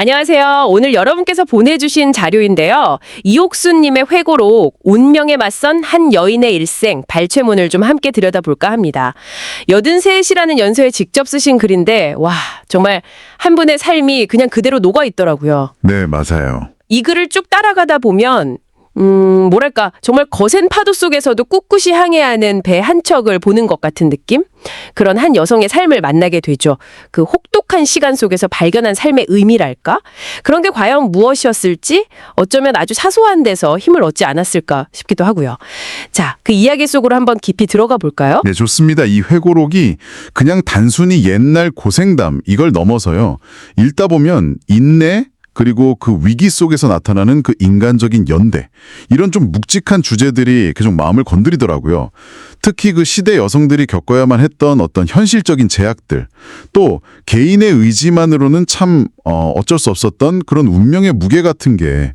안녕하세요. 오늘 여러분께서 보내주신 자료인데요. 이옥수님의 회고록 운명에 맞선 한 여인의 일생 발췌문을 좀 함께 들여다볼까 합니다. 여든셋이라는 연서에 직접 쓰신 글인데 와 정말 한 분의 삶이 그냥 그대로 녹아 있더라고요. 네, 맞아요. 이 글을 쭉 따라가다 보면 음, 뭐랄까, 정말 거센 파도 속에서도 꿋꿋이 항해하는 배 한 척을 보는 것 같은 느낌? 그런 한 여성의 삶을 만나게 되죠. 그 혹독한 시간 속에서 발견한 삶의 의미랄까? 그런 게 과연 무엇이었을지 어쩌면 아주 사소한 데서 힘을 얻지 않았을까 싶기도 하고요. 자, 그 이야기 속으로 한번 깊이 들어가 볼까요? 네, 좋습니다. 이 회고록이 그냥 단순히 옛날 고생담 이걸 넘어서요. 읽다 보면 인내 그리고 그 위기 속에서 나타나는 그 인간적인 연대 이런 좀 묵직한 주제들이 계속 마음을 건드리더라고요. 특히 그 시대 여성들이 겪어야만 했던 어떤 현실적인 제약들 또 개인의 의지만으로는 참 어, 어쩔 수 없었던 그런 운명의 무게 같은 게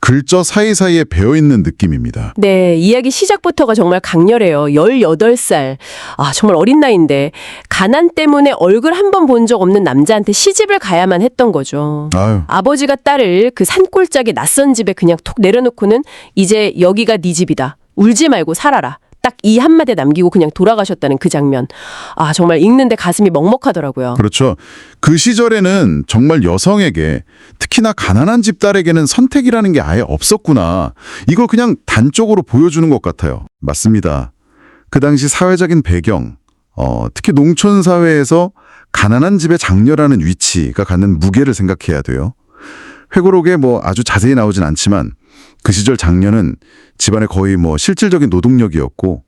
글저 사이사이에 배어있는 느낌입니다. 네, 이야기 시작부터가 정말 강렬해요. 18살. 아, 정말 어린 나이인데 가난 때문에 얼굴 한 번 본 적 없는 남자한테 시집을 가야만 했던 거죠. 아유, 아버지가 딸을 그 산골짜기 낯선 집에 그냥 톡 내려놓고는 이제 여기가 네 집이다. 울지 말고 살아라. 딱 이 한마디 남기고 그냥 돌아가셨다는 그 장면. 아, 정말 읽는데 가슴이 먹먹하더라고요. 그렇죠. 그 시절에는 정말 여성에게 특히나 가난한 집 딸에게는 선택이라는 게 아예 없었구나. 이걸 그냥 단적으로 보여주는 것 같아요. 맞습니다. 그 당시 사회적인 배경, 어, 특히 농촌 사회에서 가난한 집의 장녀라는 위치가 갖는 무게를 생각해야 돼요. 회고록에 뭐 아주 자세히 나오진 않지만 그 시절 장녀는 집안의 거의 뭐 실질적인 노동력이었고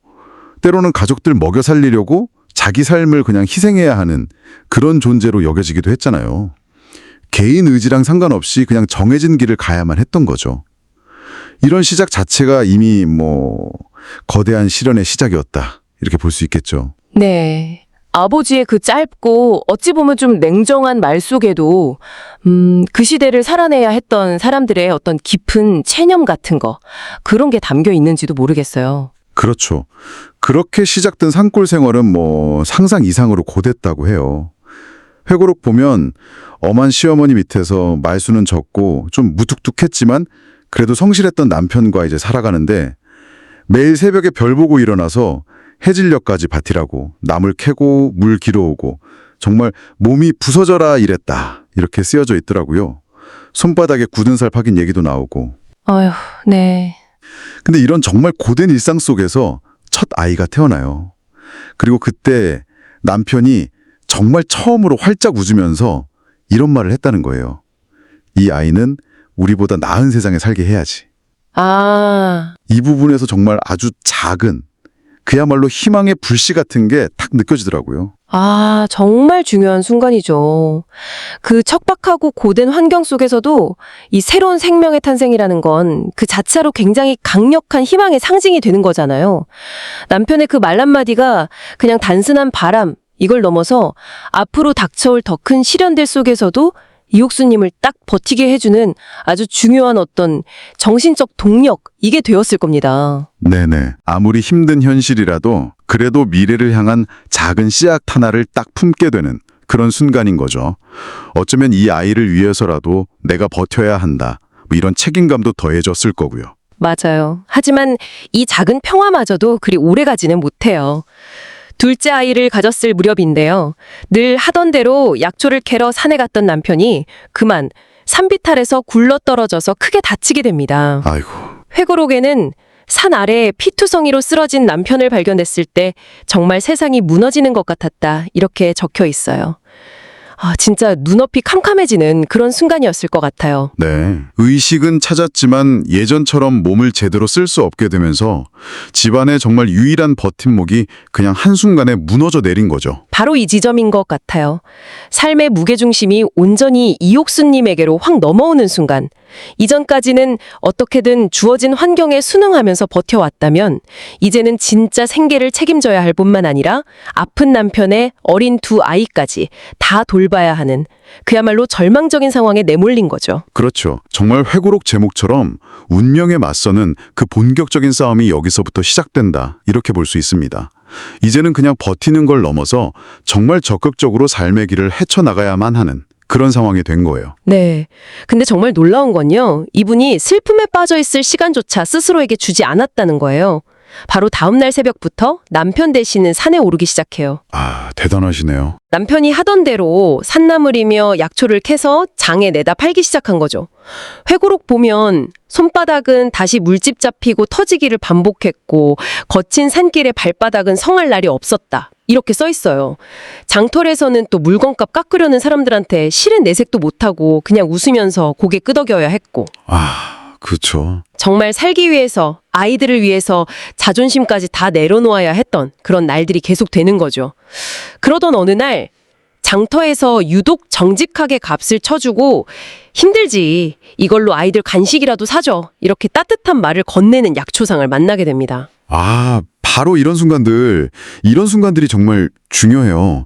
때로는 가족들 먹여 살리려고 자기 삶을 그냥 희생해야 하는 그런 존재로 여겨지기도 했잖아요. 개인 의지랑 상관없이 그냥 정해진 길을 가야만 했던 거죠. 이런 시작 자체가 이미 뭐 거대한 시련의 시작이었다. 이렇게 볼 수 있겠죠. 네. 아버지의 그 짧고 어찌 보면 좀 냉정한 말 속에도 음, 그 시대를 살아내야 했던 사람들의 어떤 깊은 체념 같은 거 그런 게 담겨 있는지도 모르겠어요. 그렇죠. 그렇게 시작된 산골 생활은 뭐 상상 이상으로 고됐다고 해요. 회고록 보면 엄한 시어머니 밑에서 말수는 적고 좀 무뚝뚝했지만 그래도 성실했던 남편과 이제 살아가는데 매일 새벽에 별 보고 일어나서 해질녘까지 밭이라고 나물 캐고 물 길어오고 정말 몸이 부서져라 이랬다 이렇게 쓰여져 있더라고요. 손바닥에 굳은 살 박인 얘기도 나오고 아휴, 네. 근데 이런 정말 고된 일상 속에서 첫 아이가 태어나요. 그리고 그때 남편이 정말 처음으로 활짝 웃으면서 이런 말을 했다는 거예요. 이 아이는 우리보다 나은 세상에 살게 해야지. 아, 이 부분에서 정말 아주 작은 그야말로 희망의 불씨 같은 게탁 느껴지더라고요. 아, 정말 중요한 순간이죠. 그 척박하고 고된 환경 속에서도 이 새로운 생명의 탄생이라는 건 그 자체로 굉장히 강력한 희망의 상징이 되는 거잖아요. 남편의 그 말 한마디가 그냥 단순한 바람, 이걸 넘어서 앞으로 닥쳐올 더 큰 시련들 속에서도 이옥수님을 딱 버티게 해주는 아주 중요한 어떤 정신적 동력, 이게 되었을 겁니다. 네네. 아무리 힘든 현실이라도 그래도 미래를 향한 작은 씨앗 하나를 딱 품게 되는 그런 순간인 거죠. 어쩌면 이 아이를 위해서라도 내가 버텨야 한다. 뭐 이런 책임감도 더해졌을 거고요. 맞아요. 하지만 이 작은 평화마저도 그리 오래 가지는 못해요. 둘째 아이를 가졌을 무렵인데요. 늘 하던 대로 약초를 캐러 산에 갔던 남편이 그만 산비탈에서 굴러 떨어져서 크게 다치게 됩니다. 아이고. 회고록에는 산 아래에 피투성이로 쓰러진 남편을 발견했을 때 정말 세상이 무너지는 것 같았다. 이렇게 적혀 있어요. 아, 진짜 눈앞이 캄캄해지는 그런 순간이었을 것 같아요. 네. 의식은 찾았지만 예전처럼 몸을 제대로 쓸 수 없게 되면서 집안의 정말 유일한 버팀목이 그냥 한순간에 무너져 내린 거죠. 바로 이 지점인 것 같아요. 삶의 무게중심이 온전히 이옥수님에게로 확 넘어오는 순간, 이전까지는 어떻게든 주어진 환경에 순응하면서 버텨왔다면, 이제는 진짜 생계를 책임져야 할 뿐만 아니라 아픈 남편의 어린 두 아이까지 다 돌봐야 하는 그야말로 절망적인 상황에 내몰린 거죠. 그렇죠. 정말 회고록 제목처럼 운명에 맞서는 그 본격적인 싸움이 여기서부터 시작된다. 이렇게 볼 수 있습니다. 이제는 그냥 버티는 걸 넘어서 정말 적극적으로 삶의 길을 헤쳐나가야만 하는 그런 상황이 된 거예요. 네. 근데 정말 놀라운 건요. 이분이 슬픔에 빠져 있을 시간조차 스스로에게 주지 않았다는 거예요. 바로 다음날 새벽부터 남편 대신은 산에 오르기 시작해요. 아, 대단하시네요. 남편이 하던 대로 산나물이며 약초를 캐서 장에 내다 팔기 시작한 거죠. 회고록 보면 손바닥은 다시 물집 잡히고 터지기를 반복했고 거친 산길의 발바닥은 성할 날이 없었다. 이렇게 써 있어요. 장터에서는 또 물건값 깎으려는 사람들한테 실은 내색도 못하고 그냥 웃으면서 고개 끄덕여야 했고 아, 그렇죠. 정말 살기 위해서 아이들을 위해서 자존심까지 다 내려놓아야 했던 그런 날들이 계속 되는 거죠. 그러던 어느 날 장터에서 유독 정직하게 값을 쳐주고 힘들지 이걸로 아이들 간식이라도 사줘 이렇게 따뜻한 말을 건네는 약초상을 만나게 됩니다. 아, 바로 이런 순간들, 이런 순간들이 정말 중요해요.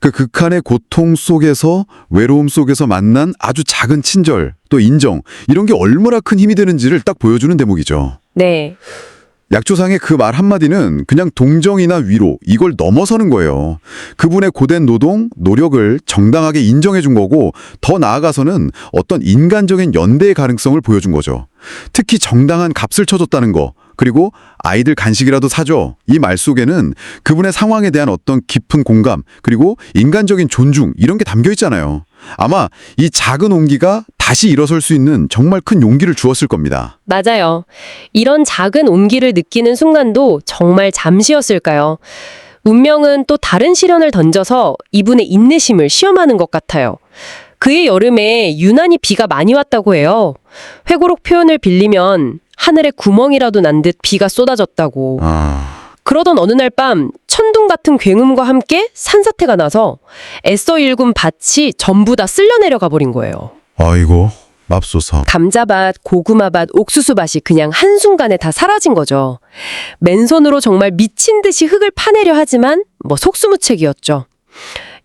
그 극한의 고통 속에서, 외로움 속에서 만난 아주 작은 친절, 또 인정, 이런 게 얼마나 큰 힘이 되는지를 딱 보여주는 대목이죠. 네, 약초상의 그 말 한마디는 그냥 동정이나 위로, 이걸 넘어서는 거예요. 그분의 고된 노동, 노력을 정당하게 인정해 준 거고, 더 나아가서는 어떤 인간적인 연대의 가능성을 보여준 거죠. 특히 정당한 값을 쳐줬다는 거, 그리고 아이들 간식이라도 사줘. 이 말 속에는 그분의 상황에 대한 어떤 깊은 공감, 그리고 인간적인 존중, 이런 게 담겨 있잖아요. 아마 이 작은 온기가 다시 일어설 수 있는 정말 큰 용기를 주었을 겁니다. 맞아요. 이런 작은 온기를 느끼는 순간도 정말 잠시였을까요? 운명은 또 다른 시련을 던져서 이분의 인내심을 시험하는 것 같아요. 그해 여름에 유난히 비가 많이 왔다고 해요. 회고록 표현을 빌리면 하늘에 구멍이라도 난 듯 비가 쏟아졌다고. 아, 그러던 어느 날 밤 천둥 같은 굉음과 함께 산사태가 나서 애써 일군 밭이 전부 다 쓸려 내려가 버린 거예요. 아이고, 맙소사. 감자밭, 고구마밭, 옥수수밭이 그냥 한순간에 다 사라진 거죠. 맨손으로 정말 미친 듯이 흙을 파내려 하지만 뭐 속수무책이었죠.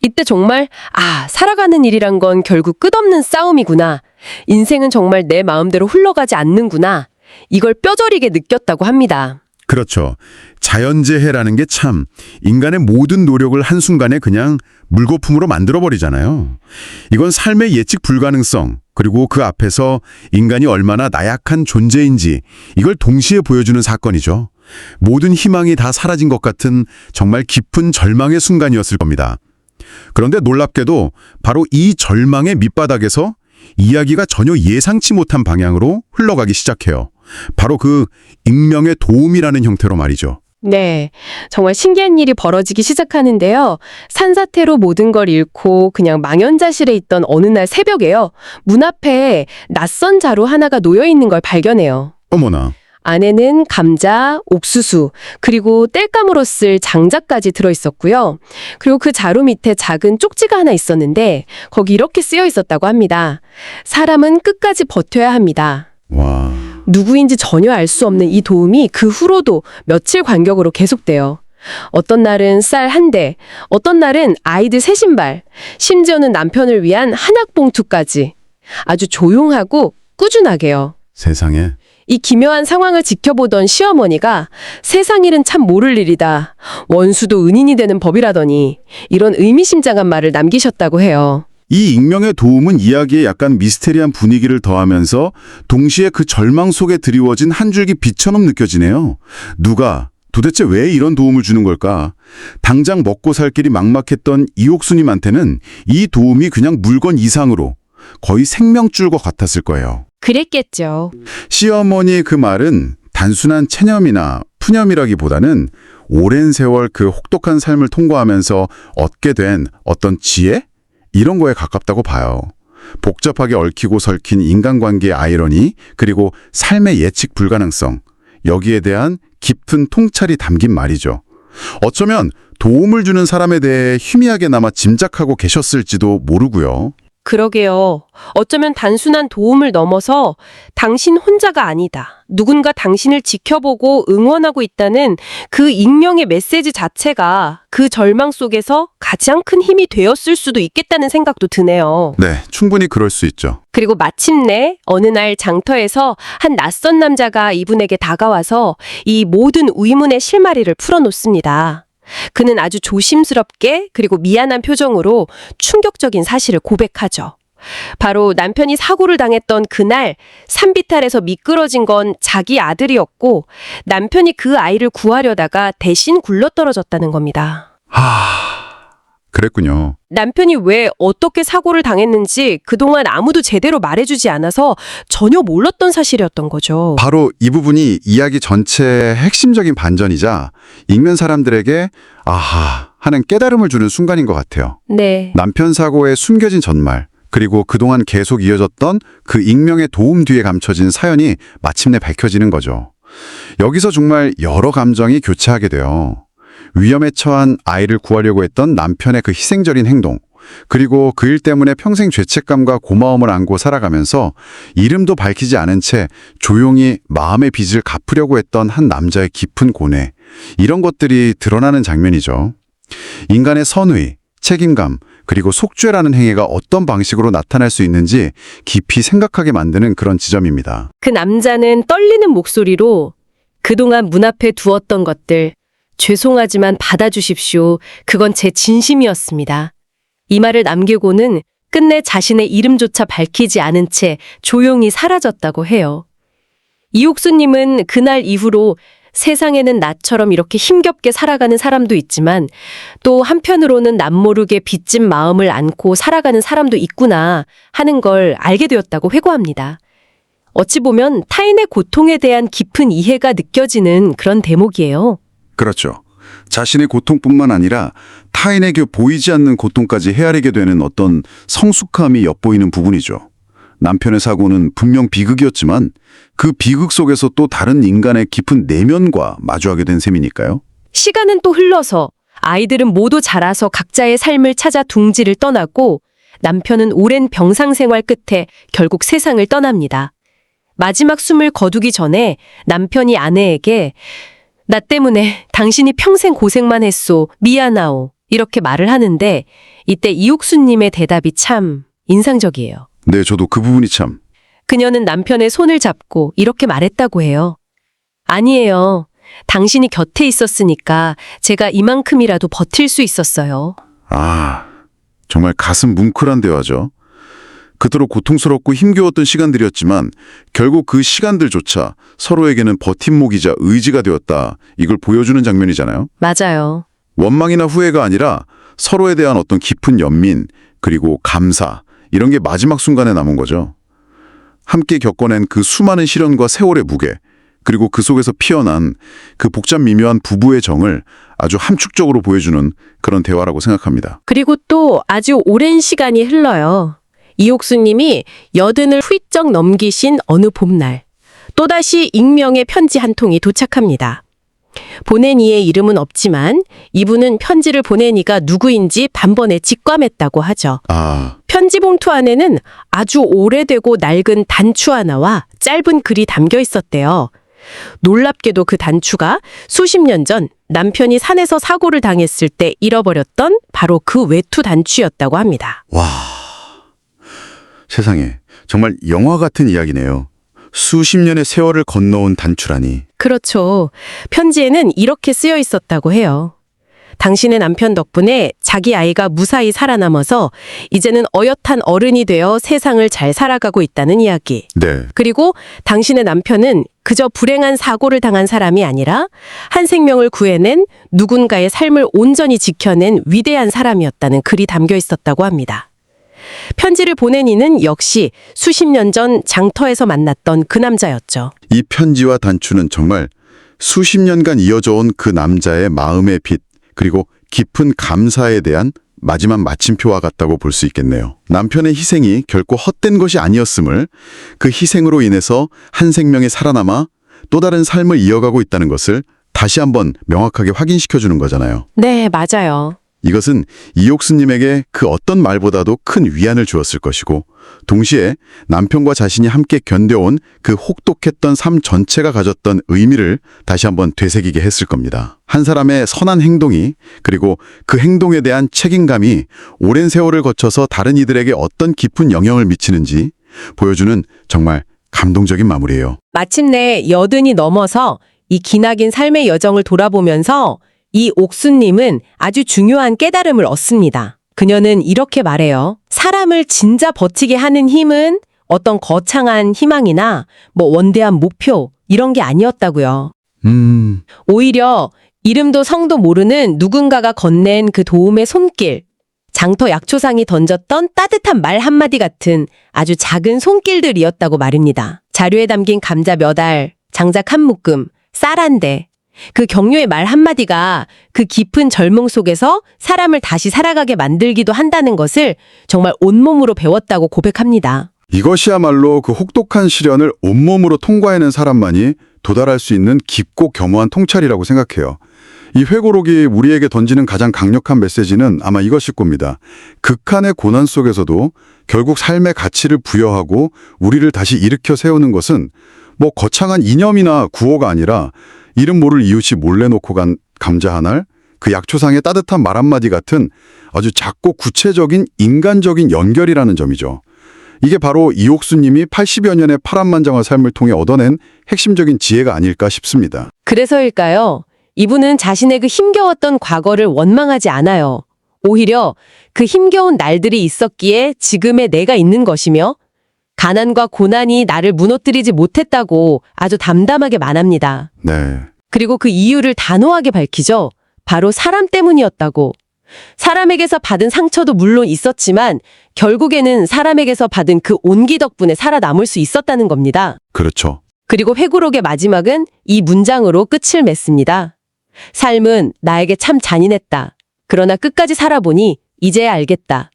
이때 정말 아, 살아가는 일이란 건 결국 끝없는 싸움이구나. 인생은 정말 내 마음대로 흘러가지 않는구나. 이걸 뼈저리게 느꼈다고 합니다. 그렇죠. 자연재해라는 게 참 인간의 모든 노력을 한순간에 그냥 물거품으로 만들어버리잖아요. 이건 삶의 예측 불가능성, 그리고 그 앞에서 인간이 얼마나 나약한 존재인지 이걸 동시에 보여주는 사건이죠. 모든 희망이 다 사라진 것 같은 정말 깊은 절망의 순간이었을 겁니다. 그런데 놀랍게도 바로 이 절망의 밑바닥에서 이야기가 전혀 예상치 못한 방향으로 흘러가기 시작해요. 바로 그 익명의 도움이라는 형태로 말이죠. 네. 정말 신기한 일이 벌어지기 시작하는데요. 산사태로 모든 걸 잃고 그냥 망연자실에 있던 어느 날 새벽에요. 문 앞에 낯선 자루 하나가 놓여 있는 걸 발견해요. 어머나. 안에는 감자, 옥수수, 그리고 땔감으로 쓸 장작까지 들어 있었고요. 그리고 그 자루 밑에 작은 쪽지가 하나 있었는데 거기 이렇게 쓰여 있었다고 합니다. 사람은 끝까지 버텨야 합니다. 와. 누구인지 전혀 알 수 없는 이 도움이 그 후로도 며칠 간격으로 계속돼요. 어떤 날은 쌀 한 대, 어떤 날은 아이들 새 신발, 심지어는 남편을 위한 한약 봉투까지. 아주 조용하고 꾸준하게요. 세상에. 이 기묘한 상황을 지켜보던 시어머니가 세상 일은 참 모를 일이다. 원수도 은인이 되는 법이라더니 이런 의미심장한 말을 남기셨다고 해요. 이 익명의 도움은 이야기에 약간 미스테리한 분위기를 더하면서 동시에 그 절망 속에 드리워진 한 줄기 빛처럼 느껴지네요. 누가 도대체 왜 이런 도움을 주는 걸까? 당장 먹고 살 길이 막막했던 이옥수님한테는 이 도움이 그냥 물건 이상으로 거의 생명줄과 같았을 거예요. 그랬겠죠. 시어머니의 그 말은 단순한 체념이나 푸념이라기보다는 오랜 세월 그 혹독한 삶을 통과하면서 얻게 된 어떤 지혜? 이런 거에 가깝다고 봐요. 복잡하게 얽히고 설킨 인간관계의 아이러니, 그리고 삶의 예측 불가능성, 여기에 대한 깊은 통찰이 담긴 말이죠. 어쩌면 도움을 주는 사람에 대해 희미하게나마 짐작하고 계셨을지도 모르고요. 그러게요. 어쩌면 단순한 도움을 넘어서 당신 혼자가 아니다. 누군가 당신을 지켜보고 응원하고 있다는 그 익명의 메시지 자체가 그 절망 속에서 가장 큰 힘이 되었을 수도 있겠다는 생각도 드네요. 네, 충분히 그럴 수 있죠. 그리고 마침내 어느 날 장터에서 한 낯선 남자가 이분에게 다가와서 이 모든 의문의 실마리를 풀어놓습니다. 그는 아주 조심스럽게 그리고 미안한 표정으로 충격적인 사실을 고백하죠. 바로 남편이 사고를 당했던 그날 산비탈에서 미끄러진 건 자기 아들이었고 남편이 그 아이를 구하려다가 대신 굴러떨어졌다는 겁니다. 하, 그랬군요. 남편이 왜 어떻게 사고를 당했는지 그동안 아무도 제대로 말해주지 않아서 전혀 몰랐던 사실이었던 거죠. 바로 이 부분이 이야기 전체의 핵심적인 반전이자 읽는 사람들에게 아하 하는 깨달음을 주는 순간인 것 같아요. 네. 남편 사고의 숨겨진 전말, 그리고 그동안 계속 이어졌던 그 익명의 도움 뒤에 감춰진 사연이 마침내 밝혀지는 거죠. 여기서 정말 여러 감정이 교차하게 돼요. 위험에 처한 아이를 구하려고 했던 남편의 그 희생적인 행동, 그리고 그 일 때문에 평생 죄책감과 고마움을 안고 살아가면서 이름도 밝히지 않은 채 조용히 마음의 빚을 갚으려고 했던 한 남자의 깊은 고뇌, 이런 것들이 드러나는 장면이죠. 인간의 선의, 책임감, 그리고 속죄라는 행위가 어떤 방식으로 나타날 수 있는지 깊이 생각하게 만드는 그런 지점입니다. 그 남자는 떨리는 목소리로 그동안 문 앞에 두었던 것들 죄송하지만 받아주십시오. 그건 제 진심이었습니다. 이 말을 남기고는 끝내 자신의 이름조차 밝히지 않은 채 조용히 사라졌다고 해요. 이옥수님은 그날 이후로 세상에는 나처럼 이렇게 힘겹게 살아가는 사람도 있지만 또 한편으로는 남모르게 빚진 마음을 안고 살아가는 사람도 있구나 하는 걸 알게 되었다고 회고합니다. 어찌 보면 타인의 고통에 대한 깊은 이해가 느껴지는 그런 대목이에요. 그렇죠. 자신의 고통뿐만 아니라 타인에게 보이지 않는 고통까지 헤아리게 되는 어떤 성숙함이 엿보이는 부분이죠. 남편의 사고는 분명 비극이었지만 그 비극 속에서 또 다른 인간의 깊은 내면과 마주하게 된 셈이니까요. 시간은 또 흘러서 아이들은 모두 자라서 각자의 삶을 찾아 둥지를 떠났고 남편은 오랜 병상 생활 끝에 결국 세상을 떠납니다. 마지막 숨을 거두기 전에 남편이 아내에게 나 때문에 당신이 평생 고생만 했소. 미안하오. 이렇게 말을 하는데 이때 이옥수님의 대답이 참 인상적이에요. 네, 저도 그 부분이 참 그녀는 남편의 손을 잡고 이렇게 말했다고 해요. 아니에요. 당신이 곁에 있었으니까 제가 이만큼이라도 버틸 수 있었어요. 아, 정말 가슴 뭉클한 대화죠. 그토록 고통스럽고 힘겨웠던 시간들이었지만 결국 그 시간들조차 서로에게는 버팀목이자 의지가 되었다. 이걸 보여주는 장면이잖아요. 맞아요. 원망이나 후회가 아니라 서로에 대한 어떤 깊은 연민, 그리고 감사, 이런 게 마지막 순간에 남은 거죠. 함께 겪어낸 그 수많은 시련과 세월의 무게, 그리고 그 속에서 피어난 그 복잡 미묘한 부부의 정을 아주 함축적으로 보여주는 그런 대화라고 생각합니다. 그리고 또 아주 오랜 시간이 흘러요. 이옥수님이 여든을 훌쩍 넘기신 어느 봄날, 또다시 익명의 편지 한 통이 도착합니다. 보낸 이의 이름은 없지만 이분은 편지를 보낸 이가 누구인지 단번에 직감했다고 하죠. 아, 편지 봉투 안에는 아주 오래되고 낡은 단추 하나와 짧은 글이 담겨 있었대요. 놀랍게도 그 단추가 수십 년 전 남편이 산에서 사고를 당했을 때 잃어버렸던 바로 그 외투 단추였다고 합니다. 와. 세상에, 정말 영화 같은 이야기네요. 수십 년의 세월을 건너온 단추라니. 그렇죠. 편지에는 이렇게 쓰여 있었다고 해요. 당신의 남편 덕분에 자기 아이가 무사히 살아남아서 이제는 어엿한 어른이 되어 세상을 잘 살아가고 있다는 이야기. 네. 그리고 당신의 남편은 그저 불행한 사고를 당한 사람이 아니라 한 생명을 구해낸 누군가의 삶을 온전히 지켜낸 위대한 사람이었다는 글이 담겨 있었다고 합니다. 편지를 보낸 이는 역시 수십 년 전 장터에서 만났던 그 남자였죠. 이 편지와 단추는 정말 수십 년간 이어져 온 그 남자의 마음의 빛, 그리고 깊은 감사에 대한 마지막 마침표와 같다고 볼 수 있겠네요. 남편의 희생이 결코 헛된 것이 아니었음을 그 희생으로 인해서 한 생명이 살아남아 또 다른 삶을 이어가고 있다는 것을 다시 한번 명확하게 확인시켜 주는 거잖아요. 네, 맞아요. 이것은 이옥수님에게 그 어떤 말보다도 큰 위안을 주었을 것이고 동시에 남편과 자신이 함께 견뎌온 그 혹독했던 삶 전체가 가졌던 의미를 다시 한번 되새기게 했을 겁니다. 한 사람의 선한 행동이 그리고 그 행동에 대한 책임감이 오랜 세월을 거쳐서 다른 이들에게 어떤 깊은 영향을 미치는지 보여주는 정말 감동적인 마무리예요. 마침내 여든이 넘어서 이 기나긴 삶의 여정을 돌아보면서 이 옥수님은 아주 중요한 깨달음을 얻습니다. 그녀는 이렇게 말해요. 사람을 진짜 버티게 하는 힘은 어떤 거창한 희망이나 뭐 원대한 목표 이런 게 아니었다고요. 음, 오히려 이름도 성도 모르는 누군가가 건넨 그 도움의 손길, 장터 약초상이 던졌던 따뜻한 말 한마디 같은 아주 작은 손길들이었다고 말입니다. 자료에 담긴 감자 몇 알, 장작 한 묶음, 쌀 한 대. 그 격려의 말 한마디가 그 깊은 절몽 속에서 사람을 다시 살아가게 만들기도 한다는 것을 정말 온몸으로 배웠다고 고백합니다. 이것이야말로 그 혹독한 시련을 온몸으로 통과해낸 사람만이 도달할 수 있는 깊고 겸허한 통찰이라고 생각해요. 이 회고록이 우리에게 던지는 가장 강력한 메시지는 아마 이것일 겁니다. 극한의 고난 속에서도 결국 삶의 가치를 부여하고 우리를 다시 일으켜 세우는 것은 뭐 거창한 이념이나 구호가 아니라 이름 모를 이웃이 몰래 놓고 간 감자 한 알, 그 약초상의 따뜻한 말 한마디 같은 아주 작고 구체적인 인간적인 연결이라는 점이죠. 이게 바로 이옥수님이 80여 년의 파란만장한 삶을 통해 얻어낸 핵심적인 지혜가 아닐까 싶습니다. 그래서일까요? 이분은 자신의 그 힘겨웠던 과거를 원망하지 않아요. 오히려 그 힘겨운 날들이 있었기에 지금의 내가 있는 것이며 가난과 고난이 나를 무너뜨리지 못했다고 아주 담담하게 말합니다. 네. 그리고 그 이유를 단호하게 밝히죠. 바로 사람 때문이었다고. 사람에게서 받은 상처도 물론 있었지만 결국에는 사람에게서 받은 그 온기 덕분에 살아남을 수 있었다는 겁니다. 그렇죠. 그리고 회고록의 마지막은 이 문장으로 끝을 맺습니다. 삶은 나에게 참 잔인했다. 그러나 끝까지 살아보니 이제야 알겠다.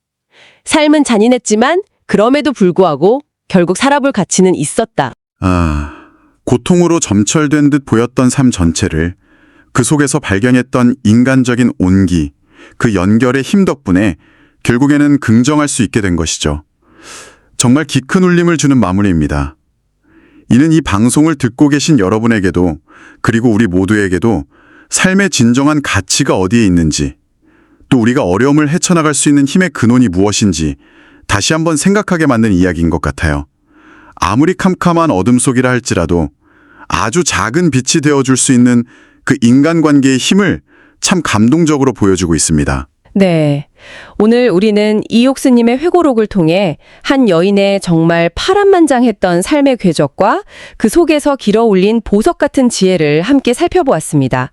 삶은 잔인했지만 그럼에도 불구하고 결국 살아볼 가치는 있었다. 아, 고통으로 점철된 듯 보였던 삶 전체를 그 속에서 발견했던 인간적인 온기, 그 연결의 힘 덕분에 결국에는 긍정할 수 있게 된 것이죠. 정말 기 큰 울림을 주는 마무리입니다. 이는 이 방송을 듣고 계신 여러분에게도 그리고 우리 모두에게도 삶의 진정한 가치가 어디에 있는지 또 우리가 어려움을 헤쳐나갈 수 있는 힘의 근원이 무엇인지 다시 한번 생각하게 만든 이야기인 것 같아요. 아무리 캄캄한 어둠 속이라 할지라도 아주 작은 빛이 되어줄 수 있는 그 인간관계의 힘을 참 감동적으로 보여주고 있습니다. 네. 오늘 우리는 이옥스님의 회고록을 통해 한 여인의 정말 파란만장했던 삶의 궤적과 그 속에서 길어올린 보석 같은 지혜를 함께 살펴보았습니다.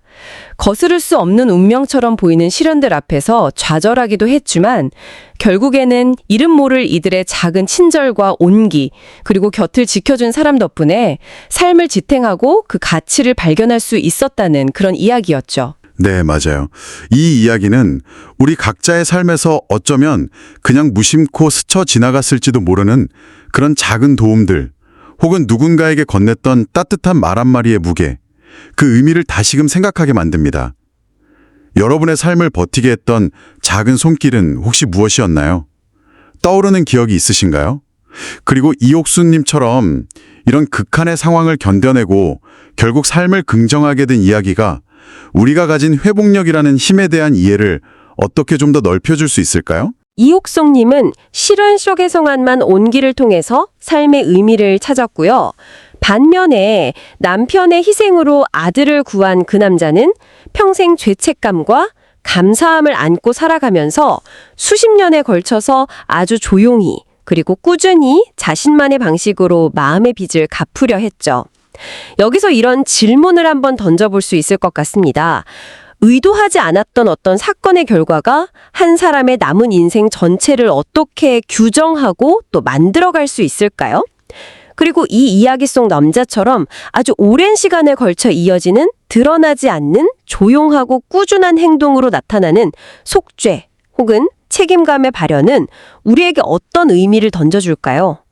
거스를 수 없는 운명처럼 보이는 시련들 앞에서 좌절하기도 했지만 결국에는 이름 모를 이들의 작은 친절과 온기 그리고 곁을 지켜준 사람 덕분에 삶을 지탱하고 그 가치를 발견할 수 있었다는 그런 이야기였죠. 네, 맞아요. 이 이야기는 우리 각자의 삶에서 어쩌면 그냥 무심코 스쳐 지나갔을지도 모르는 그런 작은 도움들, 혹은 누군가에게 건넸던 따뜻한 말 한마리의 무게, 그 의미를 다시금 생각하게 만듭니다. 여러분의 삶을 버티게 했던 작은 손길은 혹시 무엇이었나요? 떠오르는 기억이 있으신가요? 그리고 이옥수님처럼 이런 극한의 상황을 견뎌내고 결국 삶을 긍정하게 된 이야기가 우리가 가진 회복력이라는 힘에 대한 이해를 어떻게 좀 더 넓혀줄 수 있을까요? 이옥성님은 실현 속에서만만 온기를 통해서 삶의 의미를 찾았고요. 반면에 남편의 희생으로 아들을 구한 그 남자는 평생 죄책감과 감사함을 안고 살아가면서 수십 년에 걸쳐서 아주 조용히 그리고 꾸준히 자신만의 방식으로 마음의 빚을 갚으려 했죠. 여기서 이런 질문을 한번 던져볼 수 있을 것 같습니다. 의도하지 않았던 어떤 사건의 결과가 한 사람의 남은 인생 전체를 어떻게 규정하고 또 만들어갈 수 있을까요? 그리고 이 이야기 속 남자처럼 아주 오랜 시간에 걸쳐 이어지는 드러나지 않는 조용하고 꾸준한 행동으로 나타나는 속죄 혹은 책임감의 발현은 우리에게 어떤 의미를 던져줄까요?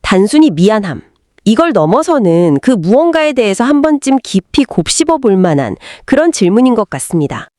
단순히 미안함. 이걸 넘어서는 그 무언가에 대해서 한 번쯤 깊이 곱씹어 볼 만한 그런 질문인 것 같습니다.